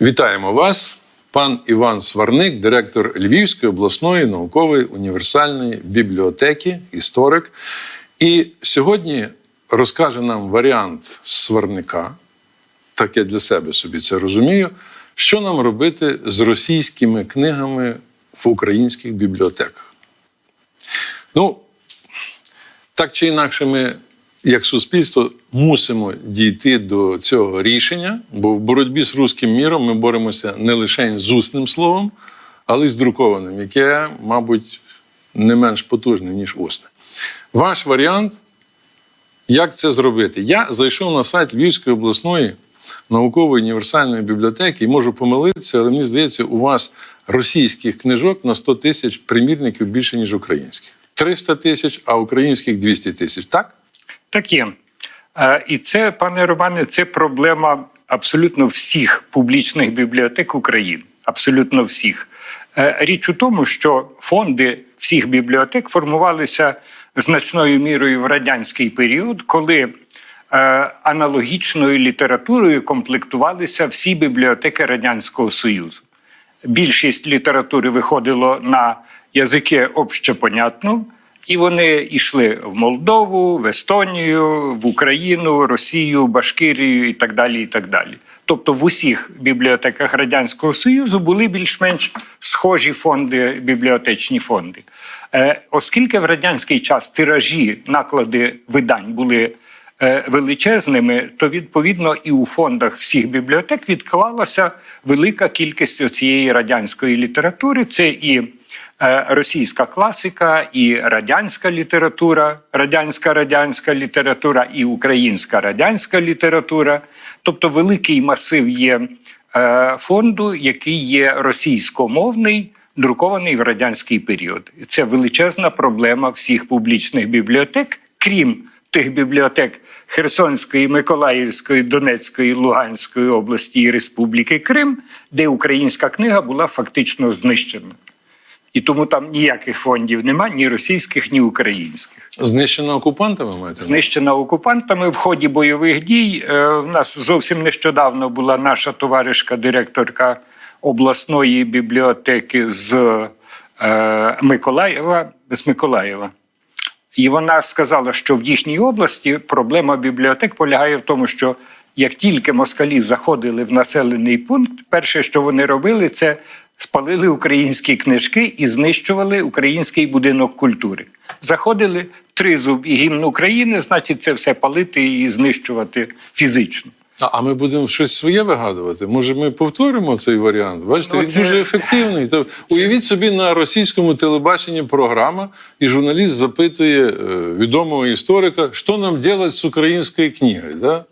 Вітаємо вас, пан Іван Сварник, директор Львівської обласної наукової універсальної бібліотеки, історик. І сьогодні розкаже нам варіант сварника, так я для себе собі це розумію, що нам робити з російськими книгами в українських бібліотеках. Ну, так чи інакше, ми, як суспільство, мусимо дійти до цього рішення, бо в боротьбі з руським міром ми боремося не лише з усним словом, але й з друкованим, яке, мабуть, не менш потужне, ніж усне. Ваш варіант, як це зробити? Я зайшов на сайт Львівської обласної наукової універсальної бібліотеки і можу помилитися, але мені здається, у вас російських книжок на 100 тисяч примірників більше, ніж українських. 300 тисяч, а українських 200 тисяч. Так? Так є. Е, І це, пане Романе, це проблема абсолютно всіх публічних бібліотек України. Абсолютно всіх. Е, Річ у тому, що фонди всіх бібліотек формувалися значною мірою в радянський період, коли е, аналогічною літературою комплектувалися всі бібліотеки Радянського Союзу. Більшість літератури виходило на язики общепонятно, і вони йшли в Молдову, в Естонію, в Україну, Росію, Башкирію і так далі. і так далі. Тобто в усіх бібліотеках Радянського Союзу були більш-менш схожі фонди, бібліотечні фонди. Е, оскільки в радянський час тиражі, наклади видань були е, величезними, то відповідно і у фондах всіх бібліотек відклалася велика кількість цієї радянської літератури. Це і російська класика, і радянська література, радянська радянська література, і українська радянська література. Тобто великий масив є е, фонду, який є російськомовний. Друкований в радянський період, це величезна проблема всіх публічних бібліотек, крім тих бібліотек Херсонської, Миколаївської, Донецької, Луганської області і Республіки Крим, де українська книга була фактично знищена. І тому там ніяких фондів нема, ні російських, ні українських. Знищена окупантами маєте? на? Знищена окупантами в ході бойових дій. Е, В нас зовсім нещодавно була наша товаришка, директорка обласної бібліотеки з е, Миколаєва, з Миколаєва. І вона сказала, що в їхній області проблема бібліотек полягає в тому, що як тільки москалі заходили в населений пункт, перше, що вони робили, це спалили українські книжки і знищували український будинок культури. Заходили тризуб і гімн України, значить, це все палити і знищувати фізично. А, а ми будемо щось своє вигадувати. Може, ми повторимо цей варіант? Бачите, Ну, він це- дуже ефективний. То уявіть собі на російському телебаченні програма, і журналіст запитує е, відомого історика, що нам робити з українською книгою. Да?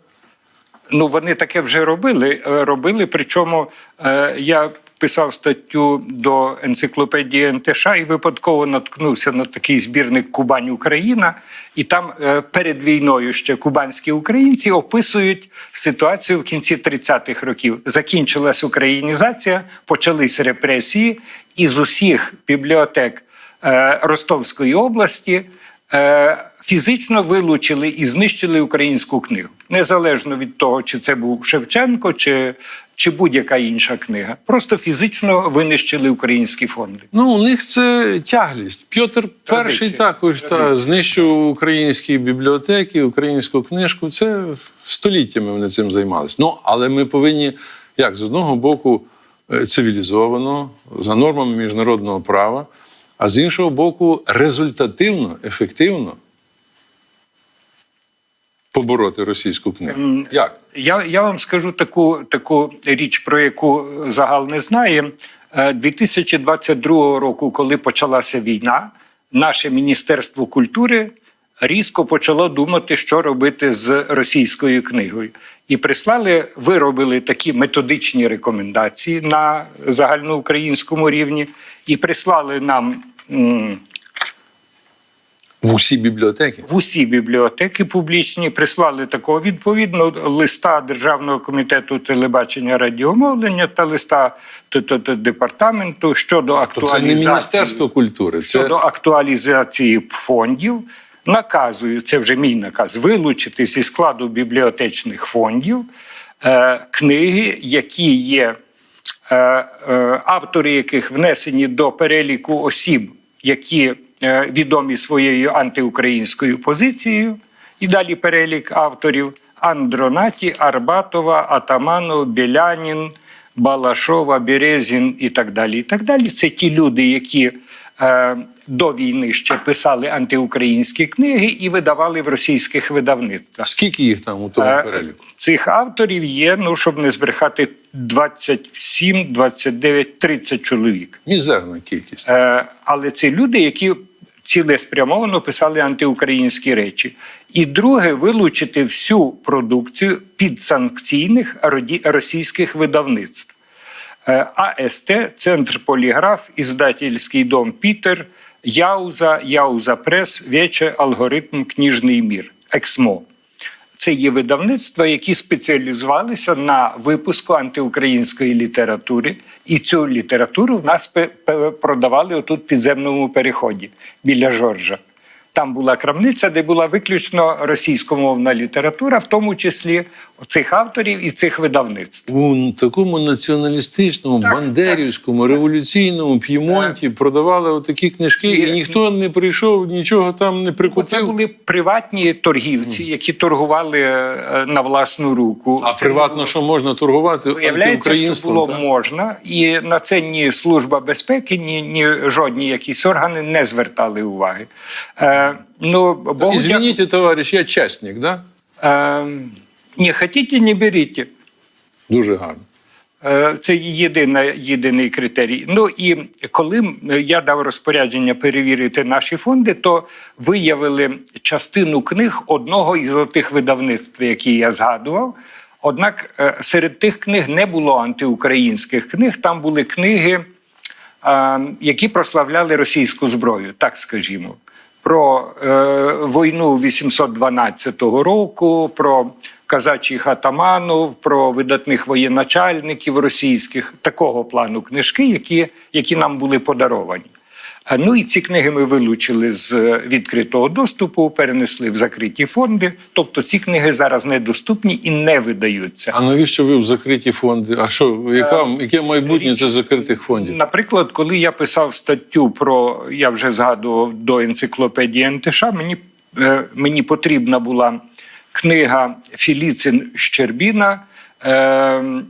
Ну, вони таке вже робили. е, Робили. Причому е, я писав статтю до енциклопедії НТШ і випадково наткнувся на такий збірник Кубань Україна. І там е, перед війною ще кубанські українці описують ситуацію в кінці 30-х років. Закінчилась українізація, почались репресії, і з усіх бібліотек е, Ростовської області е, фізично вилучили і знищили українську книгу, незалежно від того, чи це був Шевченко, чи, чи будь-яка інша книга. Просто фізично винищили українські фонди. Ну, у них це тяглість. Пьотр перший також та, знищив українські бібліотеки, українську книжку. Це століттями вони цим займалися. Ну, але ми повинні, як з одного боку, е, цивілізовано, за нормами міжнародного права, а з іншого боку, результативно, ефективно побороти російську книгу. Як? Я, я вам скажу таку, таку річ, про яку загал не знає. Е, 2022 року, коли почалася війна, наше Міністерство культури різко почало думати, що робити з російською книгою. І прислали, виробили такі методичні рекомендації на загальноукраїнському рівні, і прислали нам В усі бібліотеки? в усі бібліотеки публічні прислали такого відповідно листа Державного комітету телебачення радіомовлення та листа департаменту щодо То це не Міністерство культури, це щодо актуалізації фондів. Наказую, це вже мій наказ, вилучити зі складу бібліотечних фондів е, книги, які є е, е, автори яких внесені до переліку осіб, які відомі своєю антиукраїнською позицією, і далі перелік авторів: Андронаті, Арбатова, Атаманов, Білянін, Балашова, Березін і так далі. І так далі. Це ті люди, які е, до війни ще писали антиукраїнські книги і видавали в російських видавництвах. Скільки їх там у тому Е, переліку? Цих авторів є, ну щоб не збрехати, 27, 29, 30 чоловік. Мізерна кількість. Е, але це люди, які цілеспрямовано писали антиукраїнські речі. І друге, вилучити всю продукцію підсанкційних російських видавництв. Е, АСТ, Центр Поліграф, Іздательський дом Пітер, Яуза, Яуза Прес, Вече, Алгоритм, Кніжний мір, Ексмо. Це є видавництва, які спеціалізувалися на випуску антиукраїнської літератури, і цю літературу в нас продавали отут підземному переході біля Жоржа. Там була крамниця, де була виключно російськомовна література, в тому числі цих авторів і цих видавництв. У такому націоналістичному, Так, бандерівському, революційному п'ємонті продавали отакі книжки, і І- ніхто не прийшов, нічого там не Бо Це були приватні торгівці, які торгували е, на власну руку. А Це приватно, що можна торгувати Виявляється, що було так? можна, і на це ні служба безпеки, ні, ні жодні якісь органи не звертали уваги. Е, ну, Богу Извините, товариш, я частник, да? е, не хотіте, не беріть. Дуже гарно. Е, Це єдина, єдиний критерій. Ну і коли я дав розпорядження перевірити наші фонди, то виявили частину книг одного із тих видавництв, які я згадував. Однак е, серед тих книг не було антиукраїнських книг, там були книги, е, які прославляли російську зброю, так скажімо. Про е, війну 812 року, про казачих атаманів, про видатних воєначальників російських, такого плану книжки, які, які нам були подаровані. Ну і ці книги ми вилучили з е, відкритого доступу, перенесли в закриті фонди. Тобто ці книги зараз недоступні і не видаються. А навіщо ви в закриті фонди? А що, яка, Е, яке майбутнє це закритих фондів? Наприклад, коли я писав статтю про я вже згадував до енциклопедії НТШ, мені, е, мені потрібна була книга Філіцин Щербіна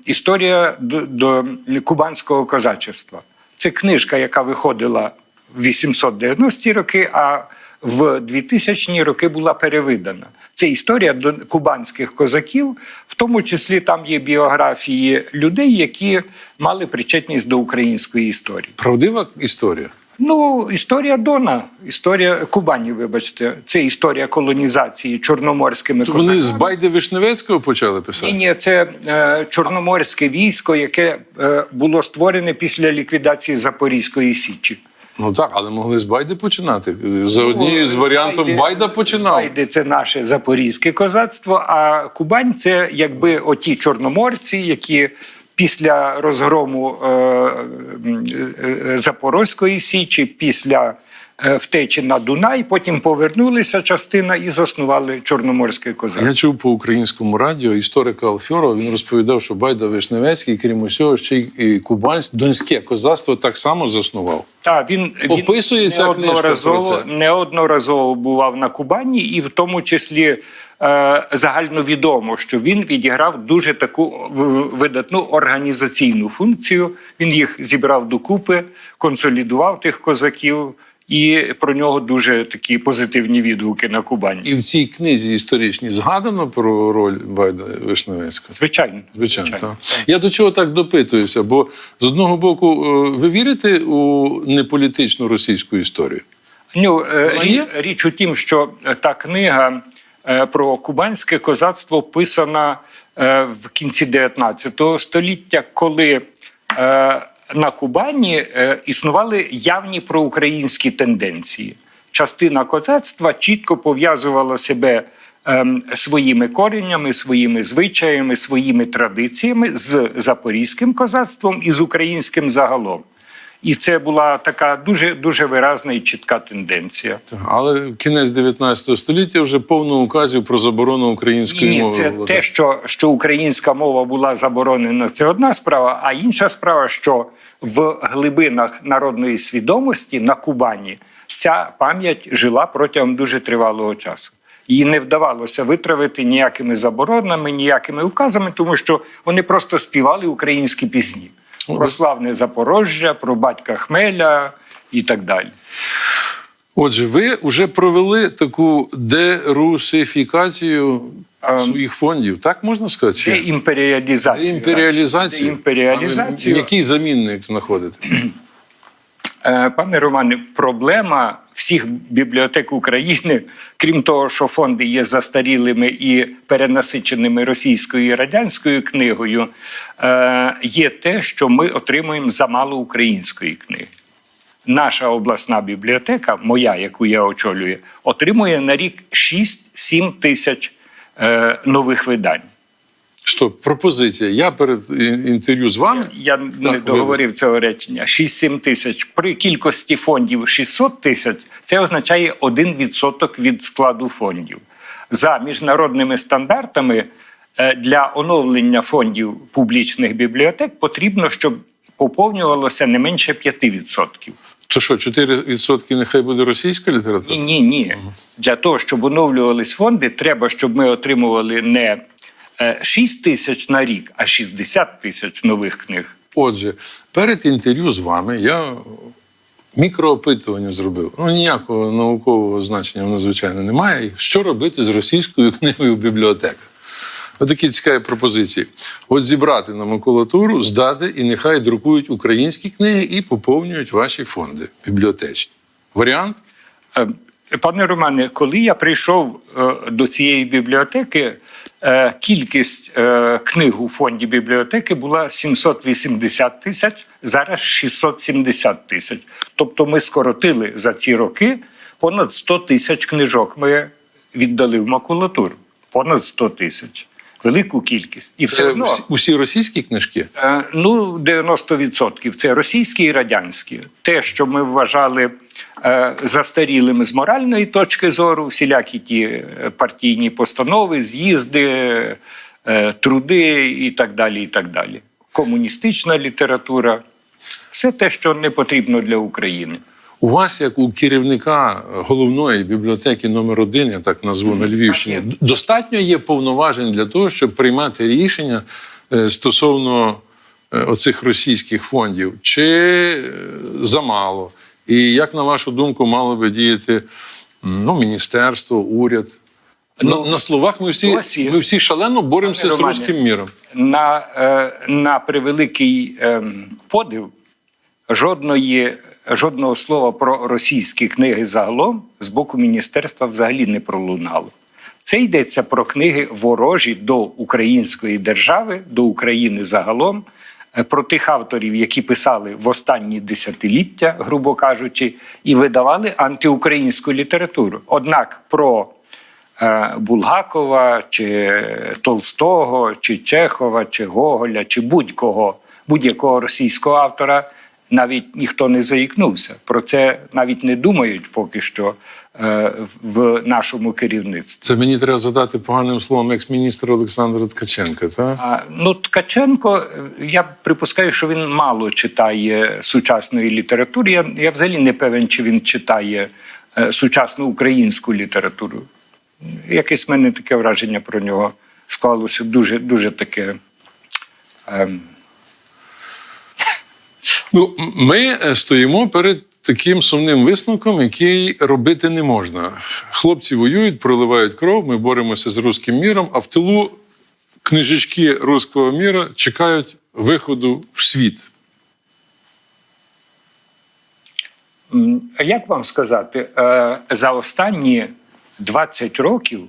Історія до, до кубанського козачества. Це книжка, яка виходила 890-ті роки, а в 2000-ні роки була перевидана. Це історія кубанських козаків, в тому числі там є біографії людей, які мали причетність до української історії. Правдива історія? Ну, історія Дона, історія Кубані, вибачте, це історія колонізації чорноморськими То вони з Байди Вишневецького почали писати? Ні, ні, це е, чорноморське військо, яке е, було створене після ліквідації Запорізької січі. Ну так, але могли з Байди починати. За однією з варіантів варіантом Байди- Байда починав. Байди це наше запорізьке козацтво, а Кубань це якби оті чорноморці, які після розгрому е, е, е, Запорозької січі, після втечі на Дунай, потім повернулися частина і заснували чорноморське козацтво. Я чув по українському радіо історика Алфьорова. Він розповідав, що Байда Вишневецький, крім усього, ще й кубанське донське козацтво так само заснував. Так, він, він Описує книжка неодноразово, неодноразово бував на Кубані, і в тому числі е, загальновідомо, що він відіграв дуже таку видатну організаційну функцію. Він їх зібрав докупи, консолідував тих козаків, і про нього дуже такі позитивні відгуки на Кубані. І в цій книзі історичній згадано про роль Байда Вишневецького. Звичайно, Звичайно, так. Я до чого так допитуюся? Бо з одного боку, е, ви вірите у неполітичну російську історію? Ну, е, є? річ у тім, що е, та книга про кубанське козацтво писана в кінці 19 століття, коли на Кубані е, існували явні проукраїнські тенденції. Частина козацтва чітко пов'язувала себе ем, своїми коріннями, своїми звичаями, своїми традиціями з запорізьким козацтвом і з українським загалом. І це була така дуже дуже виразна і чітка тенденція. Але кінець 19 століття вже повно указів про заборону української Ні, мови. це влади. те, що, що українська мова була заборонена, це одна справа. А інша справа, що в глибинах народної свідомості на Кубані ця пам'ять жила протягом дуже тривалого часу. Її не вдавалося витравити ніякими заборонами, ніякими указами, тому що вони просто співали українські пісні про славне Запорожжя, про батька Хмеля і так далі. Отже, ви вже провели таку дерусифікацію своїх фондів, так можна сказати? Чи? Деімперіалізацію. Деімперіалізацію? Деімперіалізацію. Який замінник знаходите? Е, Пане Романе, проблема всіх бібліотек України, крім того, що фонди є застарілими і перенасиченими російською і радянською книгою, е, є те, що ми отримуємо замало української книги. Наша обласна бібліотека, моя, яку я очолюю, отримує на рік 6-7 тисяч е, нових видань. Стоп, пропозиція. Я перед інтерв'ю з вами. Я не Так, договорив цього речення. 6-7 тисяч. При кількості фондів 600 тисяч це означає 1% від складу фондів. За міжнародними стандартами е, для оновлення фондів публічних бібліотек потрібно, щоб поповнювалося не менше 5%. То що, 4% нехай буде російська література? Ні, ні, ні. Для того, щоб оновлювались фонди, треба, щоб ми отримували не 6 тисяч на рік, а 60 тисяч нових книг. Отже, перед інтерв'ю з вами я мікроопитування зробив. Ну, ніякого наукового значення воно, звичайно, немає. Що робити з російською книгою в бібліотеках? Отакі цікаві пропозиції. От зібрати на макулатуру, здати і нехай друкують українські книги і поповнюють ваші фонди бібліотечні. Варіант? Е, Пане Романе, коли я прийшов е, до цієї бібліотеки, е, кількість е, книг у фонді бібліотеки була 780 тисяч, зараз 670 тисяч. Тобто ми скоротили за ці роки понад 100 тисяч книжок. Ми віддали в макулатуру. Понад 100 тисяч. Велику кількість. І все Це одно. усі російські книжки? Е, Ну, 90% це російські і радянські. Те, що ми вважали е, застарілими з моральної точки зору, всілякі ті е, партійні постанови, з'їзди, е, труди і так далі. і так далі. Комуністична література все те, що не потрібно для України. У вас, як у керівника головної бібліотеки номер один, я так назву на Львівщині, достатньо є повноважень для того, щоб приймати рішення е, стосовно е, оцих російських фондів, чи е, замало? І як на вашу думку мало би діяти ну, міністерство, уряд? Ну, на, на словах ми всі, ми всі шалено боремося з руським міром. На, е, на превеликий ем, подив жодної, жодного слова про російські книги загалом з боку міністерства взагалі не пролунало. Це йдеться про книги ворожі до української держави, до України загалом, про тих авторів, які писали в останні десятиліття, грубо кажучи, і видавали антиукраїнську літературу. Однак про е, Булгакова, чи Толстого, чи Чехова, чи Гоголя, чи будь-кого, будь-якого російського автора навіть ніхто не заїкнувся. Про це навіть не думають поки що е, в нашому керівництві. Це мені треба задати поганим словом екс-міністра Олександра Ткаченка. Так? А, ну, Ткаченко, е, я припускаю, що він мало читає сучасної літератури. Я, я взагалі не певен, чи він читає е, сучасну українську літературу. Якесь в мене таке враження про нього склалося дуже, дуже таке. ем, Ну, ми е, стоїмо перед таким сумним висновком, який робити не можна. Хлопці воюють, проливають кров, ми боремося з руським міром, а в тилу книжечки руського міра чекають виходу в світ. Як вам сказати, е, за останні 20 років,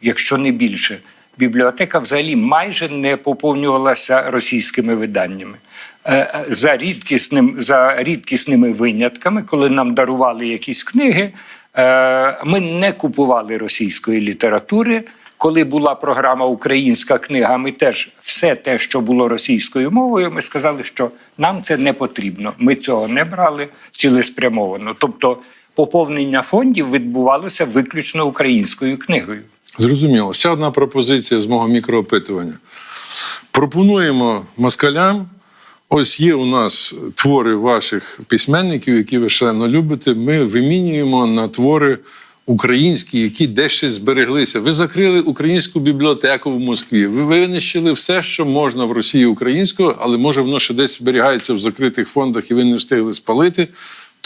якщо не більше, бібліотека взагалі майже не поповнювалася російськими виданнями. Е, е, За, рідкісним, за рідкісними винятками, коли нам дарували якісь книги, е, ми не купували російської літератури. Коли була програма Українська книга, ми теж все те, що було російською мовою, ми сказали, що нам це не потрібно. Ми цього не брали цілеспрямовано. Тобто поповнення фондів відбувалося виключно українською книгою. Зрозуміло. Ще одна пропозиція з мого мікроопитування. Пропонуємо москалям. Ось є у нас твори ваших письменників, які ви шалено любите. Ми вимінюємо на твори українські, які десь ще збереглися. Ви закрили українську бібліотеку в Москві. Ви винищили все, що можна в Росії українського, але може воно ще десь зберігається в закритих фондах, і ви не встигли спалити.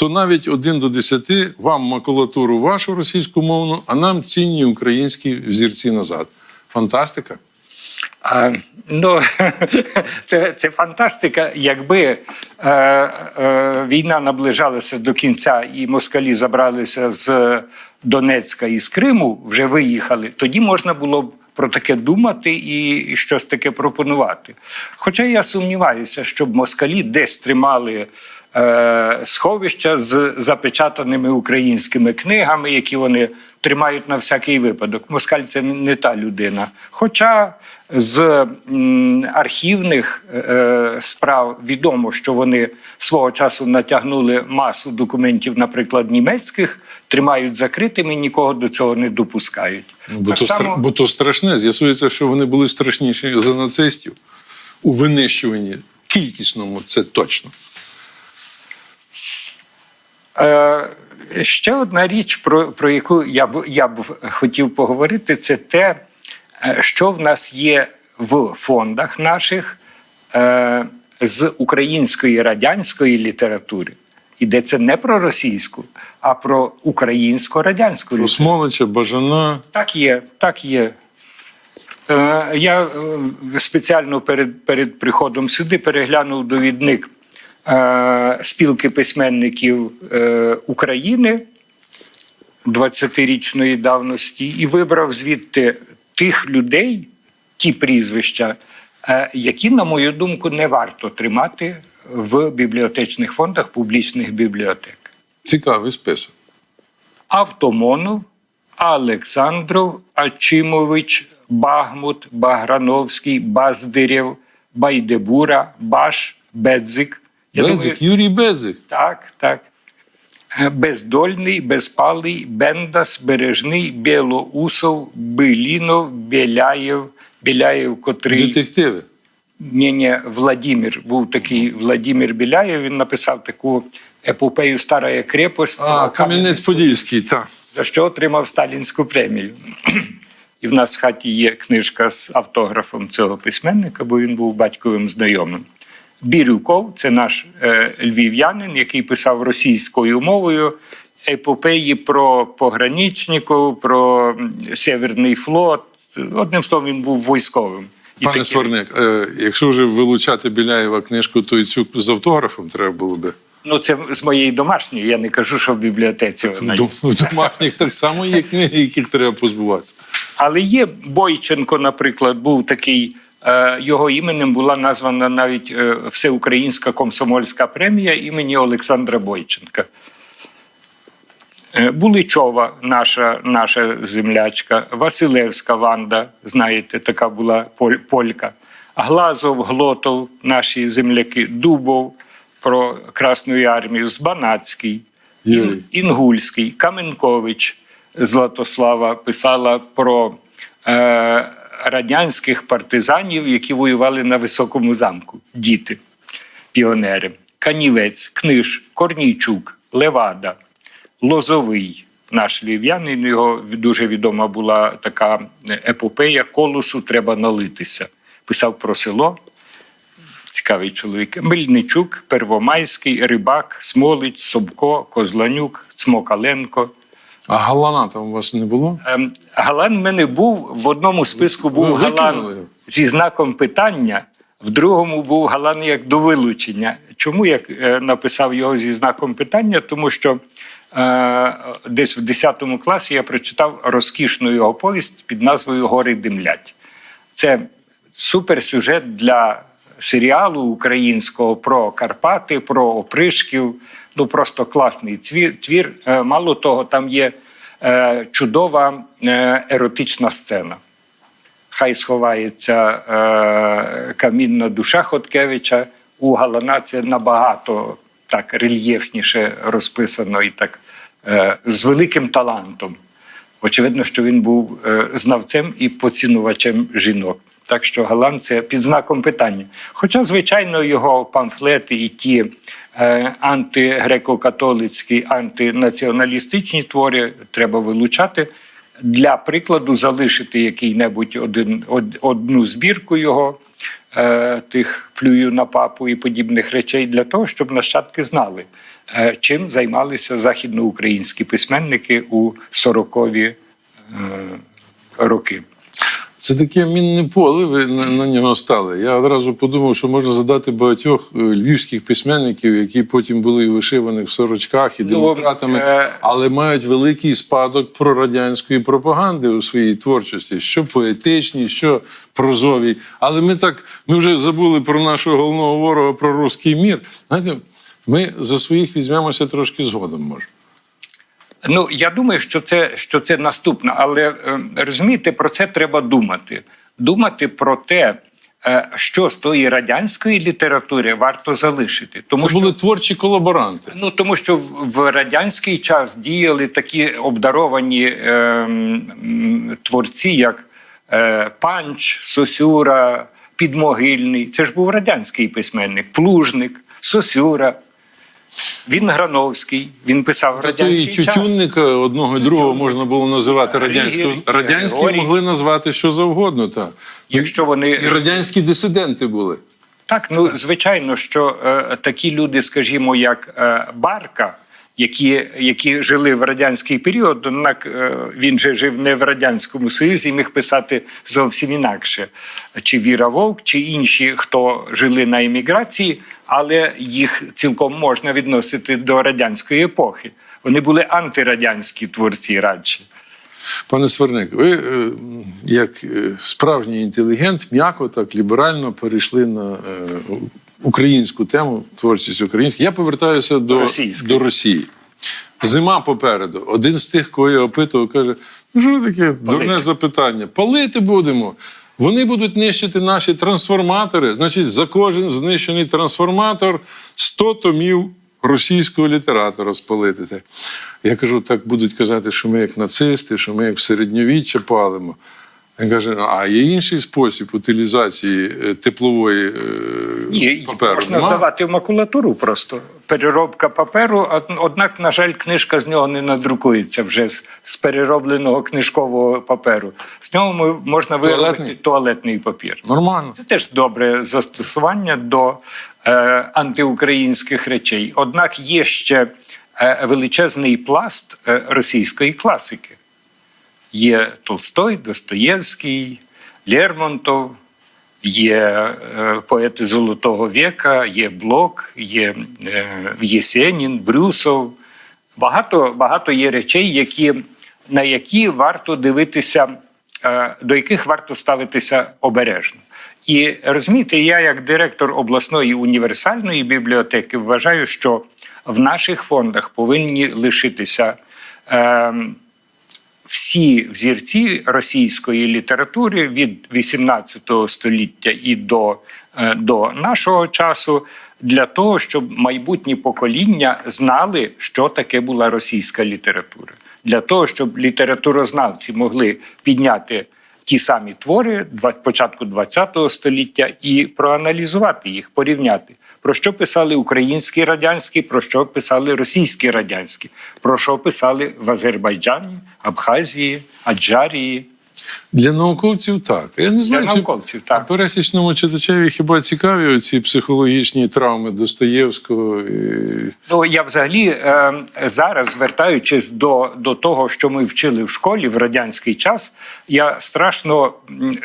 То навіть один до десяти вам макулатуру вашу російську мовну, а нам цінні українські взірці назад. Фантастика. А, ну, це, це фантастика. Якби е, е, війна наближалася до кінця і москалі забралися з Донецька і з Криму, вже виїхали, тоді можна було б про таке думати і щось таке пропонувати. Хоча я сумніваюся, щоб москалі десь тримали. Е, Сховища з запечатаними українськими книгами, які вони тримають на всякий випадок. Москаль це не- та людина. Хоча з архівних е, справ відомо, що вони свого часу натягнули масу документів, наприклад, німецьких, тримають закритими, нікого до цього не допускають. Ну, Бо то, само- бо то страшне. З'ясується, що вони були страшніші за нацистів у винищуванні кількісному, це точно. Е, ще одна річ, про, про яку я б, я б хотів поговорити, це те, е, що в нас є в фондах наших е, з української радянської літератури. Йдеться не про російську, а про українсько-радянську Про літературу. Смолича, Бажана. Так є, так є. Е, Я спеціально перед, перед приходом сюди переглянув довідник спілки письменників е, України 20-річної давності і вибрав звідти тих людей, ті прізвища, е, які, на мою думку, не варто тримати в бібліотечних фондах публічних бібліотек. Цікавий список. Автомонов, Олександров, Ачимович, Багмут, Баграновський, Баздирєв, Байдебура, Баш, Бедзик. Я Безик, думаю, Юрій Безик. так, так. Е, Бездольний, Безпалий, Бендас, Бережний, Білоусов, Билінов, Біляєв, Біляєв, котрий. Детективи. Ні, ні, Владимир був такий Владимир Біляєв. Він написав таку епопею Стара крепость. А, Кам'янець-Подільський, так. за що отримав сталінську премію. І в нас в хаті є книжка з автографом цього письменника, бо він був батьковим знайомим. Бірюков це наш е, львів'янин, який писав російською мовою епопеї про пограничників, про Северний флот. Одним словом, він був військовим. І Пане такі- Сварник, е, якщо вже вилучати Біляєва книжку, то і цю з автографом треба було би. Ну, це з моєї домашньої. Я не кажу, що в бібліотеці вона є. У домашніх так само є книги, яких треба позбуватися. Але є Бойченко, наприклад, був такий. Е, Його іменем була названа навіть е, Всеукраїнська комсомольська премія імені Олександра Бойченка. Е, Буличова, наша, наша землячка, Василевська Ванда, знаєте, така була полька. Глазов, Глотов, наші земляки, Дубов про Красну армію, Збанацький, Ін- Інгульський, Каменкович Златослава писала про е, радянських партизанів, які воювали на високому замку. Діти, піонери. Канівець, Книж, Корнійчук, Левада, Лозовий. Наш львів'янин, його дуже відома була така епопея колосу треба налитися. Писав про село, цікавий чоловік. Мельничук, Первомайський, Рибак, Смолич, Собко, Козланюк, Цмокаленко. А Галана там у вас не було? Галан в мене був в одному списку був Ви Галан зі знаком питання, в другому був Галан як до вилучення. Чому я е, написав його зі знаком питання? Тому що е, десь в 10 класі я прочитав розкішну його повість під назвою Гори димлять. Це суперсюжет для серіалу українського про Карпати, про опришків. Ну просто класний твір. Е, Мало того, там є чудова е, еротична сцена. хай сховається е, камінна душа Хоткевича. У Галана це набагато так рельєфніше розписано і так е, з великим талантом. Очевидно, що він був е, знавцем і поцінувачем жінок. Так що Галан це під знаком питання. Хоча, звичайно, його памфлети і ті е, антигреко-католицькі, антинаціоналістичні твори треба вилучати. Для прикладу, залишити який-небудь один, одну збірку його е, тих плюю на папу і подібних речей для того, щоб нащадки знали, е, чим займалися західноукраїнські письменники у 40-ві е, роки. Це таке мінне поле, ви на, на нього стали. Я одразу подумав, що можна задати багатьох е, львівських письменників, які потім були і вишиваних в сорочках і Ну, демократами, е, але мають великий спадок прорадянської пропаганди у своїй творчості, що поетичній, що прозовій. Але ми так ми вже забули про нашого головного ворога, про руський мір. Знаєте, ми за своїх візьмемося трошки згодом, може. Ну, я думаю, що це, що це наступне, але е, розумієте, про це треба думати. Думати про те, е, що з тої радянської літератури варто залишити. Тому Це що були творчі колаборанти. Ну тому що в, в радянський час діяли такі обдаровані е, м, творці, як е, Панч, Сосюра, Підмогильний. Це ж був радянський письменник, Плужник, Сосюра. Він Грановський, він писав Та і час. тютюнника одного і другого можна було називати радянською. Григорій, Радянські Григорій. могли назвати що завгодно. Та. Якщо вони І радянські дисиденти були. Так, ну звичайно, що е, такі люди, скажімо, як е, Барка, які, які жили в радянський період, однак е, він же жив не в радянському союзі, і міг писати зовсім інакше. Чи Віра Вовк, чи інші, хто жили на еміграції, але їх цілком можна відносити до радянської епохи. Вони були антирадянські творці радше. Пане Сверник, ви е, як е, справжній інтелігент, м'яко так ліберально перейшли на е, українську тему, творчість українську. Я повертаюся до, до Росії. Зима попереду. Один з тих, кого я опитував, каже: ну що таке дурне запитання? Палити будемо. Вони будуть нищити наші трансформатори. Значить, за кожен знищений трансформатор 100 томів російського літератора спалити. Я кажу, так будуть казати, що ми як нацисти, що ми як середньовіччя палимо. Він каже: «Ну, а є інший спосіб утилізації е, теплової е, Ні, паперу. можна Нема? здавати в макулатуру просто. Переробка паперу, однак, на жаль, книжка з нього не надрукується вже з, переробленого книжкового паперу. З нього можна виробити Туалетний? туалетний папір. Нормально. Це теж добре застосування до е, антиукраїнських речей. Однак є ще е, величезний пласт російської класики. Є Толстой, Достоєвський, Лермонтов, є е, поети Золотого віка, є Блок, є е, Єсенін, Брюсов. Багато, багато є речей, які, на які варто дивитися, е, до яких варто ставитися обережно. І розумієте, я, як директор обласної універсальної бібліотеки, вважаю, що в наших фондах повинні лишитися. Е, всі взірці російської літератури від 18 століття і до, е, до нашого часу для того, щоб майбутні покоління знали, що таке була російська література, для того, щоб літературознавці могли підняти ті самі твори початку ХХ століття і проаналізувати їх, порівняти. Про що писали українські радянські, про що писали російські радянські, про що писали в Азербайджані, Абхазії, Аджарії. Для науковців так. Я не знаю, науковців, чи так. пересічному читачеві хіба цікаві оці психологічні травми Достоєвського. І... Ну я взагалі е, зараз, звертаючись до, до того, що ми вчили в школі в радянський час, я страшно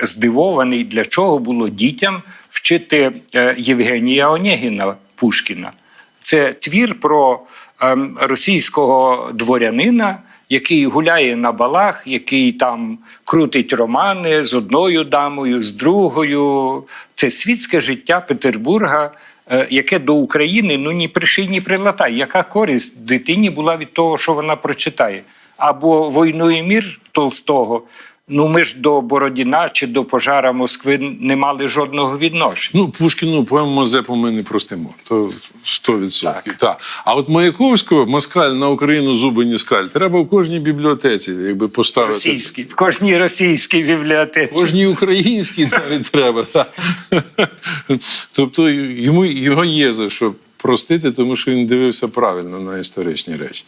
здивований, для чого було дітям вчити е, Євгенія Онєгіна Пушкіна. Це твір про ем, російського дворянина, який гуляє на балах, який там крутить романи з одною дамою, з другою. Це світське життя Петербурга, е, яке до України ну ні приший, ні прилатай. Яка користь дитині була від того, що вона прочитає? Або «Війну і мір Толстого. Ну, ми ж до Бородіна чи до пожара Москви не мали жодного відношення. Ну, Пушкіну поему Мазепу ми не простимо. То 100%. Так. Так. А от Маяковського москаль на Україну зуби не скаль. Треба в кожній бібліотеці, якби поставити. Російський в кожній російській бібліотеці. Кожній українській навіть треба. Так. Тобто йому його є за що простити, тому що він дивився правильно на історичні речі.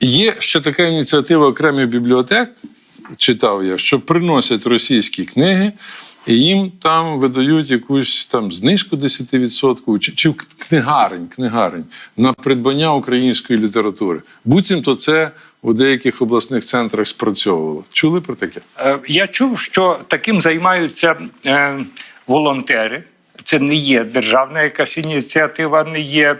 Є ще така ініціатива окремих бібліотек, читав я, що приносять російські книги, і їм там видають якусь там знижку 10% чи, чи книгарень, книгарень на придбання української літератури. Буцімто це у деяких обласних центрах спрацьовувало. Чули про таке? Е, Я чув, що таким займаються е, волонтери. Це не є державна якась ініціатива, не є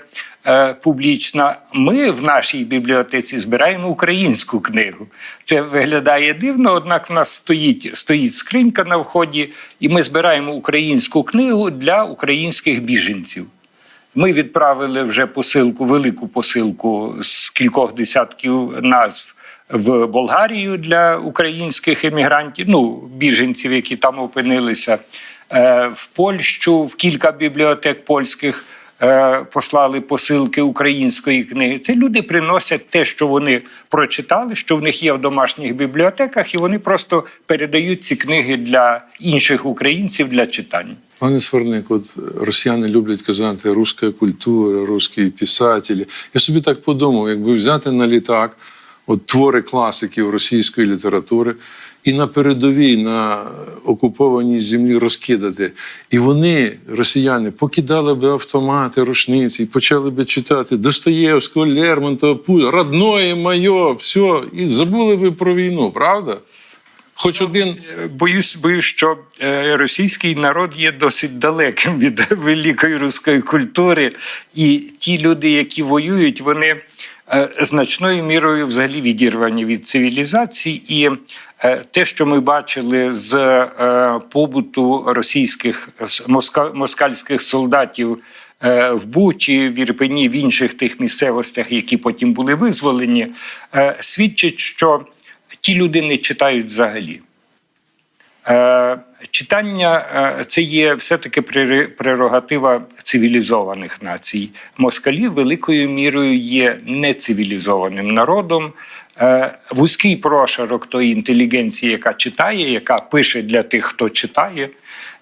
е, публічна. Ми в нашій бібліотеці збираємо українську книгу. Це виглядає дивно, однак в нас стоїть, стоїть скринька на вході, і ми збираємо українську книгу для українських біженців. Ми відправили вже посилку, велику посилку з кількох десятків назв в Болгарію для українських емігрантів, ну біженців, які там опинилися, в Польщу, в кілька бібліотек польських. е, Послали посилки української книги. Це люди приносять те, що вони прочитали, що в них є в домашніх бібліотеках, і вони просто передають ці книги для інших українців для читання. Пане Сварник, от росіяни люблять казати руська культура, русські писателі. Я собі так подумав, якби взяти на літак от твори класиків російської літератури і на передовій, на окупованій землі розкидати. І вони, росіяни, покидали би автомати, рушниці і почали би читати Достоєвського, Лермонтова, Пу, родное моє, все, і забули би про війну, правда? Хоч один. Боюсь, боюсь, що е, російський народ є досить далеким від великої руської культури, і ті люди, які воюють, вони е, значною мірою взагалі відірвані від цивілізації. І те, що ми бачили з е, побуту російських москальських солдатів. е, В Бучі, в Ірпені, в інших тих місцевостях, які потім були визволені, е, свідчить, що ті люди не читають взагалі. Е, Читання е, це є все-таки прерогатива цивілізованих націй. Москалі великою мірою є нецивілізованим народом. Е, Вузький прошарок тої інтелігенції, яка читає, яка пише для тих, хто читає.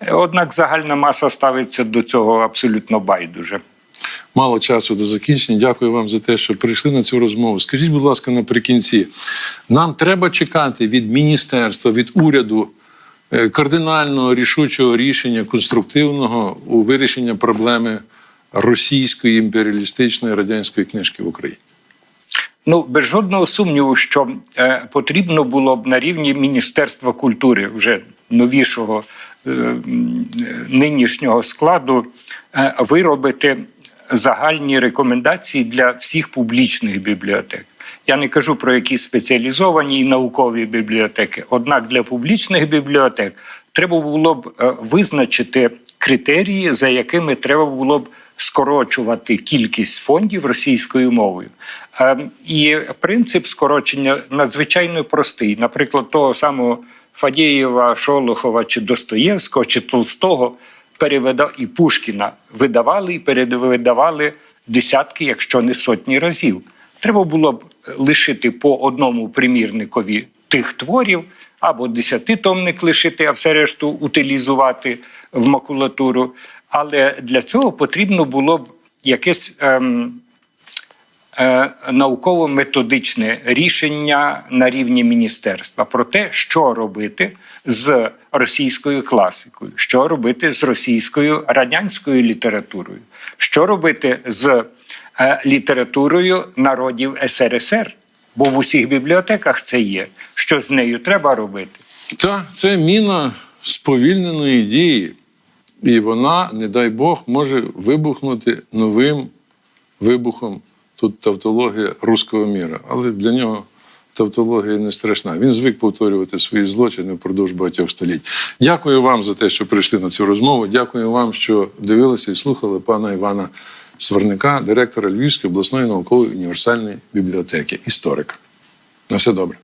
Е, Однак загальна маса ставиться до цього абсолютно байдуже. Мало часу до закінчення. Дякую вам за те, що прийшли на цю розмову. Скажіть, будь ласка, наприкінці, нам треба чекати від міністерства, від уряду е, кардинального рішучого рішення, конструктивного у вирішення проблеми російської імперіалістичної радянської книжки в Україні. Ну, без жодного сумніву, що е, потрібно було б на рівні Міністерства культури вже новішого е, нинішнього складу е, виробити загальні рекомендації для всіх публічних бібліотек. Я не кажу про якісь спеціалізовані і наукові бібліотеки. Однак для публічних бібліотек треба було б е, визначити критерії, за якими треба було б скорочувати кількість фондів російською мовою. Ем, І принцип скорочення надзвичайно простий. Наприклад, того самого Фадєєва, Шолохова чи Достоєвського чи Толстого перевидав і Пушкіна видавали і перевидавали десятки, якщо не сотні разів. Треба було б лишити по одному примірникові тих творів, або десятитомник лишити, а все решту утилізувати в макулатуру. Але для цього потрібно було б якесь ем, е, науково-методичне рішення на рівні міністерства про те, що робити з російською класикою, що робити з російською радянською літературою, що робити з е, літературою народів СРСР. Бо в усіх бібліотеках це є. Що з нею треба робити? Та це міна сповільненої дії, і вона, не дай Бог, може вибухнути новим вибухом. Тут тавтологія руського міра, але для нього тавтологія не страшна. Він звик повторювати свої злочини впродовж багатьох століть. Дякую вам за те, що прийшли на цю розмову. Дякую вам, що дивилися і слухали пана Івана Сварника, директора Львівської обласної наукової універсальної бібліотеки, історика. На все добре.